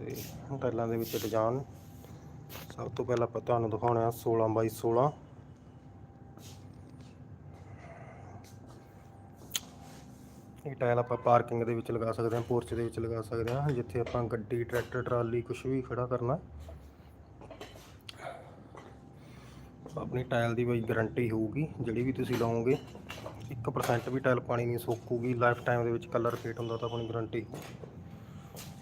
ਤੇ ਟਾਈਲਾਂ ਦੇ ਵਿੱਚ ਡਿਜ਼ਾਈਨ। ਸਭ ਤੋਂ ਪਹਿਲਾਂ ਆਪਾਂ ਤੁਹਾਨੂੰ ਦਿਖਾਉਣਾ 16 ਬਾਈ 16 ਇਹ ਟਾਇਲ ਆਪਾਂ ਪਾਰਕਿੰਗ ਦੇ ਵਿੱਚ ਲਗਾ ਸਕਦੇ ਹਾਂ, ਪੋਰਚ ਦੇ ਵਿੱਚ ਲਗਾ ਸਕਦੇ ਹਾਂ, ਜਿੱਥੇ ਆਪਾਂ ਗੱਡੀ, ਟਰੈਕਟਰ, ਟਰਾਲੀ ਕੁਝ ਵੀ ਖੜਾ ਕਰਨਾ। ਆਪਣੀ ਟਾਇਲ ਦੀ ਬਈ ਗਾਰੰਟੀ ਹੋਊਗੀ, ਜਿਹੜੀ ਵੀ ਤੁਸੀਂ ਲਾਓਗੇ 1% ਵੀ ਟਾਇਲ ਪਾਣੀ ਨਹੀਂ ਸੋਕੂਗੀ ਲਾਈਫ ਟਾਈਮ ਦੇ ਵਿੱਚ ਕਲਰ ਫੇਟ ਹੁੰਦਾ ਤਾਂ ਆਪਣੀ ਗਾਰੰਟੀ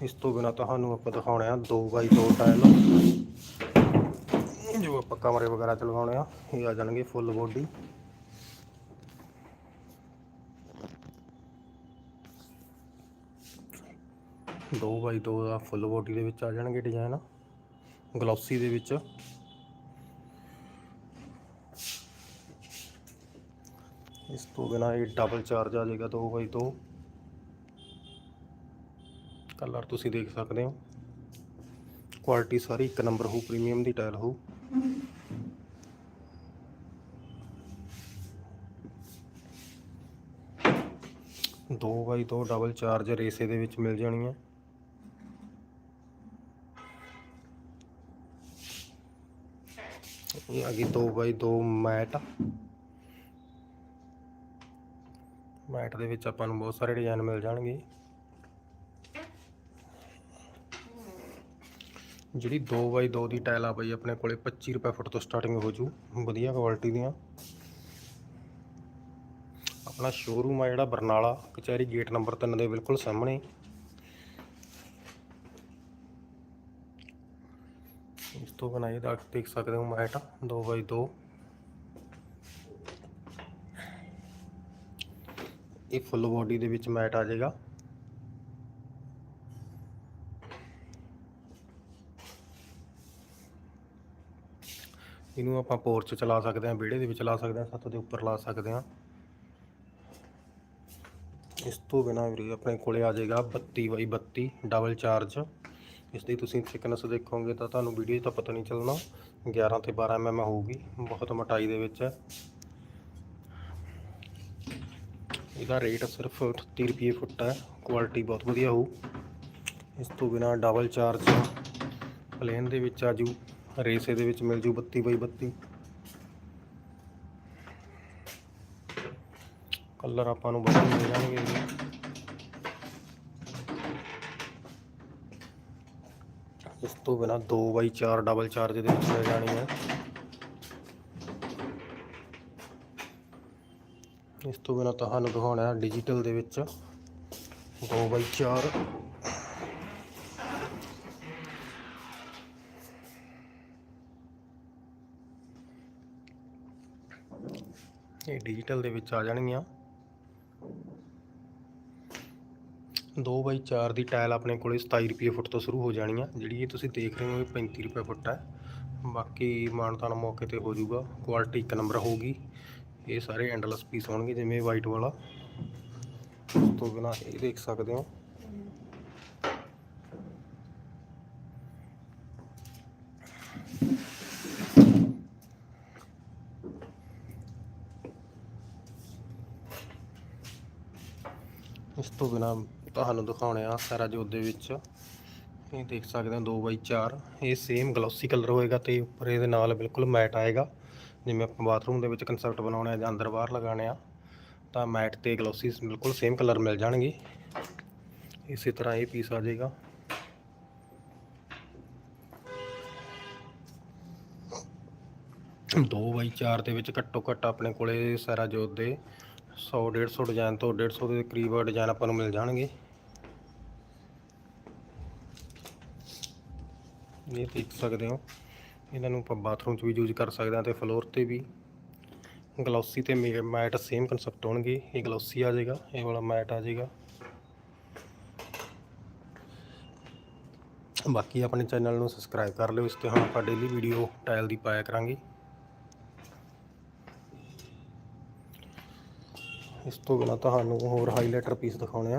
ਇਸ ਤੋਂ ਬਿਨਾ ਤੁਹਾਨੂੰ ਆਪਾਂ ਦਿਖਾਉਣੇ ਆ 2x2 ਟਾਇਲ। ਜੋ ਆਪਾਂ ਕਮਰੇ ਵਗੈਰਾ ਚ ਲਗਾਉਣੇ ਆ, ਇਹ ਆ ਜਾਣਗੇ ਫੁੱਲ ਬੋਡੀ ਦੋ ਬਾਈ ਦੋ ਦਾ ਫੁੱਲ ਬੋਡੀ ਦੇ ਵਿੱਚ ਆ ਜਾਣਗੇ ਡਿਜ਼ਾਈਨ ਗਲੋਸੀ ਦੇ ਵਿੱਚ। ਇਸ ਤੋਂ ਬਿਨਾ ਇਹ ਡਬਲ ਚਾਰਜ ਆ ਜਾਏਗਾ 2 ਬਾਈ 2 ਕਲਰ ਤੁਸੀਂ ਦੇਖ ਸਕਦੇ ਹੋ। ਕੁਆਲਿਟੀ ਸਾਰੀ ਇੱਕ ਨੰਬਰ ਹੋ ਪ੍ਰੀਮੀਅਮ ਦੀ ਟਾਇਲ ਹੋ ਦੋ ਬਾਈ ਦੋ ਡਬਲ ਚਾਰਜ ਰੇਸੇ ਦੇ ਵਿੱਚ ਮਿਲ ਜਾਣੀ ਹੈ ਇਹ ਆ ਗਈ 2 ਬਾਈ 2 ਮੈਟ। ਮੈਟ ਦੇ ਵਿੱਚ ਆਪਾਂ ਨੂੰ ਬਹੁਤ ਸਾਰੇ ਡਿਜ਼ਾਈਨ ਮਿਲ ਜਾਣਗੇ। ਜਿਹੜੀ 2x2 ਦੀ ਟਾਇਲ ਆ ਬਈ ਆਪਣੇ ਕੋਲੇ 25 ਰੁਪਏ ਫੁੱਟ ਤੋਂ ਸਟਾਰਟਿੰਗ ਹੋ ਜੂ। ਵਧੀਆ ਕੁਆਲਿਟੀ ਦੀਆਂ। ਆਪਣਾ ਸ਼ੋਰੂਮ ਆ ਜਿਹੜਾ ਬਰਨਾਲਾ, ਕਚਹਿਰੀ ਗੇਟ ਨੰਬਰ 3 ਦੇ ਬਿਲਕੁਲ ਸਾਹਮਣੇ। ਇਸ ਤੋਂ ਬਿਨਾਂ ਇਹਦਾ ਦੇਖ ਸਕਦੇ ਹੋ ਮੈਟ 2x2 ਇਹ ਫੁੱਲ ਬੋਡੀ ਦੇ ਵਿੱਚ ਮੈਟ ਆ ਜਾਏਗਾ ਇਹਨੂੰ ਆਪਾਂ ਪੋਰਚ ਚਲਾ ਸਕਦੇ ਹਾਂ, ਵਿਹੜੇ ਦੇ ਵਿੱਚ ਲਾ ਸਕਦੇ ਹਾਂ, ਛੱਤ ਦੇ ਉੱਪਰ ਲਾ ਸਕਦੇ ਹਾਂ। ਇਸ ਤੋਂ ਬਿਨਾਂ ਵੀਰੇ ਆਪਣੇ ਕੋਲੇ ਆ ਜਾਏਗਾ 32 ਬਾਈ 32 ਡਬਲ ਚਾਰਜ ਇਸ ਦੀ ਤੁਸੀਂ ਥਿਕਨੈਸ ਦੇਖੋਗੇ ਤਾਂ ਤੁਹਾਨੂੰ ਵੀਡੀਓ ਤਾਂ ਪਤਾ ਨਹੀਂ ਚੱਲਣਾ 11 ਤੇ 12 mm ਹੋਊਗੀ, ਬਹੁਤ ਮੋਟਾਈ ਦੇ ਵਿੱਚ। ਹੈ ਇਹਦਾ ਰੇਟ ਸਿਰਫ 38 ਰੁਪਏ ਫੁੱਟ ਹੈ ਕੁਆਲਿਟੀ ਬਹੁਤ ਵਧੀਆ ਹੋਊ। ਇਸ ਤੋਂ ਬਿਨਾ ਡਬਲ ਚਾਰਜ ਪਲੇਨ ਦੇ ਵਿੱਚ ਆਜੂ ਰੇਸੇ ਦੇ ਵਿੱਚ ਮਿਲ ਜੂ 32 ਬਾਈ 32 ਕਲਰ ਆਪਾਂ ਨੂੰ ਵਧੀਆ ਮਿਲ ਜਾਣਗੇ ਇਸ ਤੋਂ ਬਿਨਾ 2 ਬਾਈ 4 ਡਬਲ ਚਾਰਜ ਦੇ ਵਿੱਚ ਮਿਲ ਜਾਣੀ ਹੈ। ਇਸ ਤੋਂ ਬਿਨਾ ਤੁਹਾਨੂੰ ਦਿਖਾਉਣਾ ਹੈ ਡਿਜੀਟਲ ਦੇ ਵਿੱਚ। 2 ਬਾਈ 4 ਇਹ ਡਿਜੀਟਲ ਦੇ ਵਿੱਚ ਆ ਜਾਣਗੀਆਂ। 2 ਬਾਈ 4 ਦੀ ਟਾਇਲ ਆਪਣੇ ਕੋਲੇ 27 ਰੁਪਏ ਫੁੱਟ ਤੋਂ ਸ਼ੁਰੂ ਹੋ ਜਾਣੀ ਆ ਜਿਹੜੀ ਇਹ ਤੁਸੀਂ ਦੇਖ ਰਹੇ ਹੋ ਇਹ 35 ਰੁਪਏ ਫੁੱਟ ਹੈ। ਬਾਕੀ ਮਾਨਤਾਨ ਮੌਕੇ ਤੇ ਹੋ ਜਾਊਗਾ ਕੁਆਲਿਟੀ ਇੱਕ ਨੰਬਰ ਹੋਊਗੀ। ਇਹ ਸਾਰੇ ਐਂਡਲੈਸ ਪੀਸ ਹੋਣਗੇ, ਜਿਵੇਂ ਵਾਈਟ ਵਾਲਾ। ਉਸ ਤੋਂ ਬਿਨਾ ਇਹ ਦੇਖ ਸਕਦੇ ਹੋ। ਇਸ ਤੋਂ ਬਿਨਾ ਤੁਹਾਨੂੰ ਦਿਖਾਉਣੇ ਆ ਸੈਰਾਜੋਤ ਦੇ ਵਿੱਚ। ਇਹ ਦੇਖ ਸਕਦੇ ਹੋ 2x4 ਇਹ ਸੇਮ ਗਲੋਸੀ ਕਲਰ ਹੋਏਗਾ ਤੇ ਉੱਪਰ ਇਹਦੇ ਨਾਲ ਬਿਲਕੁਲ ਮੈਟ ਆਏਗਾ। ਜਿਵੇਂ ਆਪਾਂ ਬਾਥਰੂਮ ਦੇ ਵਿੱਚ ਕਨਸੈਪਟ ਬਣਾਉਣੇ ਆ ਜਾਂ ਅੰਦਰ ਬਾਹਰ ਲਗਾਉਣੇ ਆ, ਤਾਂ ਮੈਟ ਤੇ ਗਲੋਸੀ ਬਿਲਕੁਲ ਸੇਮ ਕਲਰ ਮਿਲ ਜਾਣਗੇ। ਇਸੇ ਤਰ੍ਹਾਂ ਇਹ ਪੀਸ ਆ ਜਾਏਗਾ। ਦੋ ਬਾਈ ਚਾਰ ਦੇ ਵਿੱਚ ਘੱਟੋ ਘੱਟ ਆਪਣੇ ਕੋਲੇ ਸੈਰਾਜੋਤ ਦੇ 100 150 ਡਿਜ਼ਾਈਨ ਤੋਂ 150 ਦੇ ਕਰੀਬ ਡਿਜ਼ਾਈਨ ਆਪਾਂ ਨੂੰ ਮਿਲ ਜਾਣਗੇ। ਇਹ ਦੇਖ ਸਕਦੇ ਹੋ। ਇਹਨਾਂ ਨੂੰ ਆਪਾਂ ਬਾਥਰੂਮ 'ਚ ਵੀ ਯੂਜ਼ ਕਰ ਸਕਦੇ ਹਾਂ ਤੇ ਫਲੋਰ ਤੇ ਵੀ। ਗਲੋਸੀ ਤੇ ਮੈਟ ਸੇਮ ਕਨਸੈਪਟ ਹੋਣਗੇ। ਇਹ ਗਲੌਸੀ ਆ ਜਾਏਗਾ, ਇਹ ਵਾਲਾ ਮੈਟ ਆ ਜਾਏਗਾ। ਬਾਕੀ ਆਪਣੇ ਚੈਨਲ ਨੂੰ ਸਬਸਕ੍ਰਾਈਬ ਕਰ ਲਿਓ, ਇਸ ਤੇ ਹੁਣ ਆਪਾਂ ਡੇਲੀ ਵੀਡੀਓ ਟਾਇਲ ਦੀ ਪਾਇਆ ਕਰਾਂਗੇ। ਇਸ ਤੋਂ ਬਿਨਾ ਤੁਹਾਨੂੰ ਹੋਰ ਹਾਈਲਾਈਟਰ ਪੀਸ ਦਿਖਾਉਣੇ ਆ।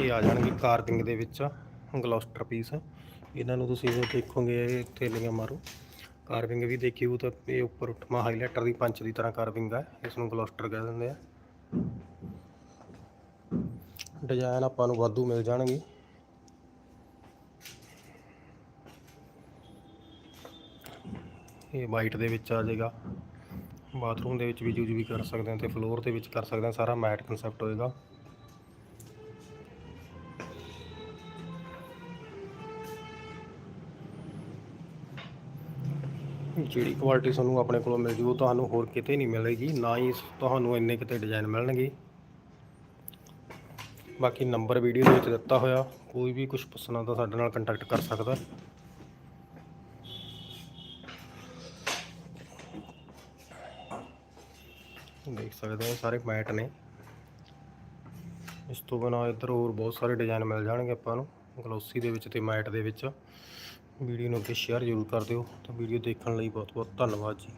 ਇਹ ਆ ਜਾਣਗੇ ਕਾਰਵਿੰਗ ਦੇ ਵਿੱਚ ਗਲੋਸਟਰ ਪੀਸ ਇਹਨਾਂ ਨੂੰ ਤੁਸੀਂ ਜੇ ਦੇਖੋਗੇ ਇਹ ਥੇਲੀਆਂ ਮਾਰੋ। ਕਾਰਵਿੰਗ ਵੀ ਦੇਖਿਓ ਤਾਂ ਇਹ ਉੱਪਰ ਉੱਠਮਾ ਹਾਈਲਾਈਟਰ ਦੀ ਪੰਚ ਦੀ ਤਰ੍ਹਾਂ ਕਾਰਵਿੰਗ ਹੈ ਇਸ ਨੂੰ ਗਲੋਸਟਰ ਕਹਿ ਦਿੰਦੇ ਆ। ਡਿਜ਼ਾਈਨ ਆਪਾਂ ਨੂੰ ਵਾਧੂ ਮਿਲ ਜਾਣਗੇ। ਇਹ ਵਾਈਟ ਦੇ ਵਿੱਚ ਆ ਜਾਏਗਾ। ਬਾਥਰੂਮ ਦੇ ਵਿੱਚ ਵੀ ਯੂਜ਼ ਵੀ ਕਰ ਸਕਦੇ ਹਾਂ ਤੇ ਫਲੋਰ ਦੇ ਵਿੱਚ ਕਰ ਸਕਦੇ ਹਾਂ, ਸਾਰਾ ਮੈਟ ਕਨਸੈਪਟ ਹੋਏਗਾ। ਜਿਹੜੀ ਕੁਆਲਿਟੀ ਤੁਹਾਨੂੰ ਆਪਣੇ ਕੋਲੋਂ ਮਿਲ ਜੂ, ਉਹ ਤੁਹਾਨੂੰ ਹੋਰ ਕਿਤੇ ਨਹੀਂ ਮਿਲੇਗੀ, ਨਾ ਹੀ ਤੁਹਾਨੂੰ ਇੰਨੇ ਕਿਤੇ ਡਿਜ਼ਾਈਨ ਮਿਲਣਗੇ। ਬਾਕੀ ਨੰਬਰ ਵੀਡੀਓ ਦੇ ਵਿੱਚ ਦਿੱਤਾ ਹੋਇਆ, ਕੋਈ ਵੀ ਕੁਝ ਪੁੱਛਣਾ ਤਾਂ ਸਾਡੇ ਨਾਲ ਕੰਟੈਕਟ ਕਰ ਸਕਦਾ। ਦੇਖ ਸਕਦੇ ਹੋ, ਸਾਰੇ ਮੈਟ ਨੇ। ਇਸ ਤੋਂ ਬਿਨਾਂ ਇੱਧਰ ਹੋਰ ਬਹੁਤ ਸਾਰੇ ਡਿਜ਼ਾਈਨ ਮਿਲ ਜਾਣਗੇ ਆਪਾਂ ਨੂੰ, ਗਲੋਸੀ ਦੇ ਵਿੱਚ ਤੇ ਮੈਟ ਦੇ ਵਿੱਚ। ਵੀਡੀਓ ਨੂੰ ਅੱਗੇ ਸ਼ੇਅਰ ਜ਼ਰੂਰ ਕਰ ਦਿਓ। ਤਾਂ ਵੀਡੀਓ ਦੇਖਣ ਲਈ ਬਹੁਤ ਬਹੁਤ ਧੰਨਵਾਦ ਜੀ।